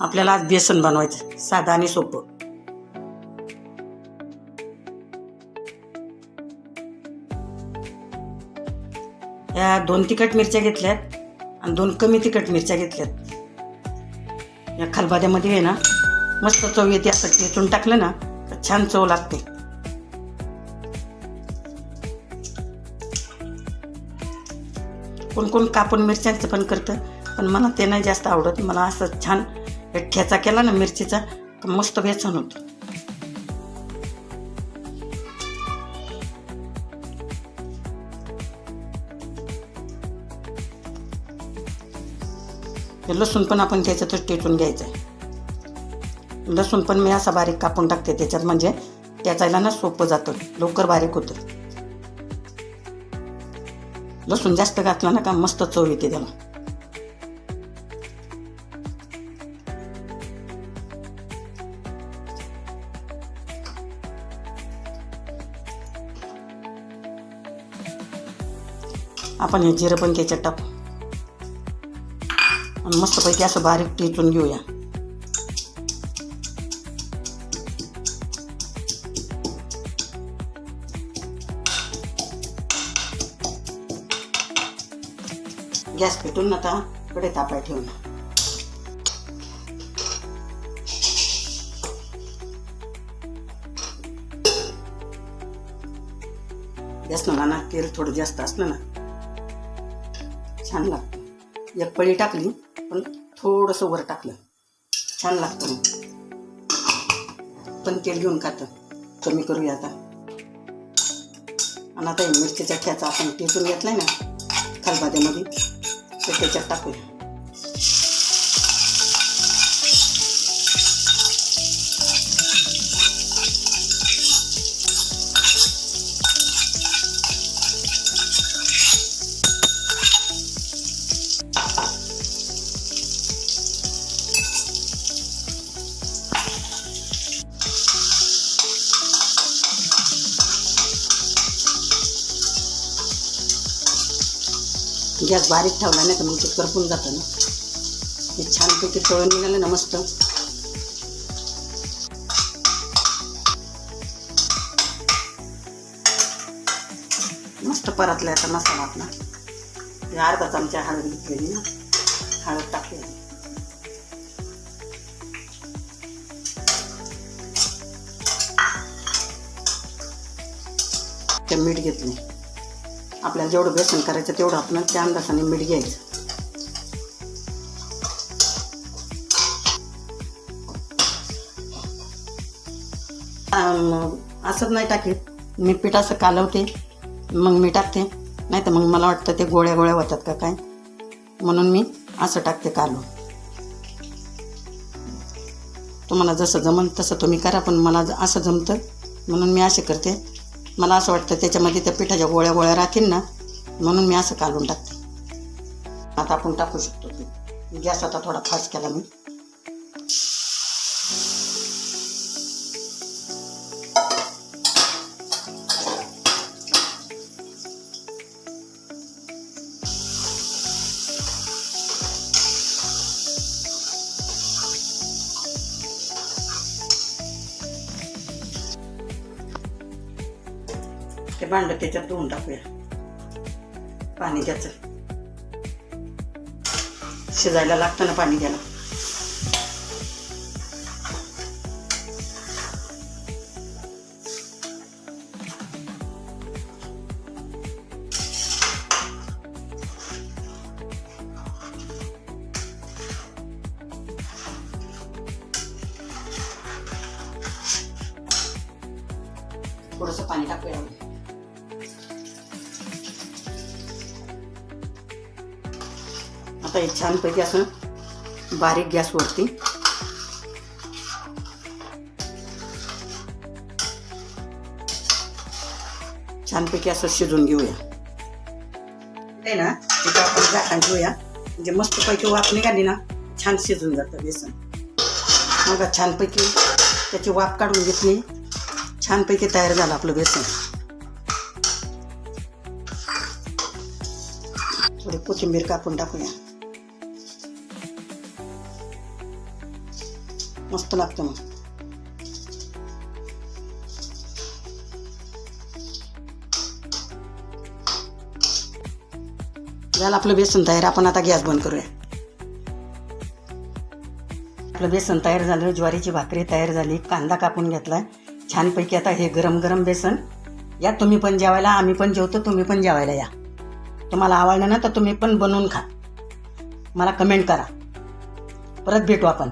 आपल्याला आज बेसन बनवायचं साधं आणि सोपं. या दोन तिखट मिरच्या घेतल्यात आणि दोन कमी तिखट मिरच्या घेतल्यात. या खलबाद्यामध्ये आहे ना मस्त चव येते असं ठेचून टाकलं ना तर छान चव लागते. कोण कोण कापून मिरच्यांचं पण करतं पण मला ते नाही जास्त आवडत. मला असं छान एक ठेचा केला ना मिरचीचा तर मस्त बेसन होतं. हे लसूण पण आपण त्याच्यातच टेटून घ्यायचं आहे लसूण पण मी असा बारीक कापून टाकते त्याच्यात म्हणजे त्याचायला ना सोपं जातं लवकर बारीक होतं. लसूण जास्त घातला ना का मस्त चव येते त्याला. आपण हे जिरं पण त्याच्यात टाकू. आणि मस्तपैकी असं बारीक टिचून घेऊया. गॅस पेटून आता कडे तापाय ठेवून. गॅस ना तेल थोडं जास्त असलं ना छान लागतं. एक पळी टाकली पण थोडंसं वर टाकलं. छान लागतं मग. पण तेल घेऊन खातं. कमी करूया आता. आणि आता मिरचीचा ठ्याचा आपण टेचून घेतलाय ना खलबाद्यामध्ये तर त्याच्यात टाकूया. गॅस बारीक ठेवला नाही तर मग ते करपून जातं ना. हे छानपैकी तळून निघालं ना मस्त. मस्त परतला आता मसाला आपला. अर्धा चमचा हळद घेतलेली ना. हळद टाकली मीठ घेतले. आपल्याला जेवढं बेसन करायचं तेवढं आपण त्या अंदाजाने मीठ घ्यायचं. असंच नाही टाकीत. मी पीठ असं कालवते मग मी टाकते. नाही तर मग मला वाटतं ते गोळ्या गोळ्या होतात का काय? म्हणून मी असं टाकते कालव तुम्हाला जसं जमन तसं तुम्ही करा पण मला असं जमतं. म्हणून मी असे करते. मला असं वाटतं त्याच्यामध्ये त्या पिठाच्या गोळ्या गोळ्या राहतील ना म्हणून मी असं काढून टाकते. आता आपण टाकू शकतो गॅस आता थोडा फास्ट केला मी. ते भांडं त्याच्यात धुवून टाकूया. पाणी त्याचं. शिजायला लागतं ना पाणी त्याला. थोडंसं पाणी टाकूया. मस्त आहे छानपैकी असं बारीक गॅसवरती छानपैकी असं शिजून घेऊया. आहे ना तिथं आपण झाकण घेऊया म्हणजे मस्तपैकी वाफ निघाली ना छान शिजून जातं बेसन. मग छानपैकी त्याची वाफ काढून घेतली. छानपैकी तयार झालं आपलं बेसन. थोडी कोथिंबीर कापून टाकूया. मस्त लागतं मग. झालं आपलं बेसन तयार आपण आता गॅस बंद करूया. आपलं बेसन तयार झालं ज्वारीची भाकरी तयार झाली कांदा कापून घेतलाय छानपैकी आता हे गरम गरम बेसन. या तुम्ही पण जेवायला आम्ही पण जेवतो तुम्ही पण जेवायला या. तुम्हाला आवडलं ना तर तुम्ही पण बनवून खा. मला कमेंट करा. परत भेटू आपण.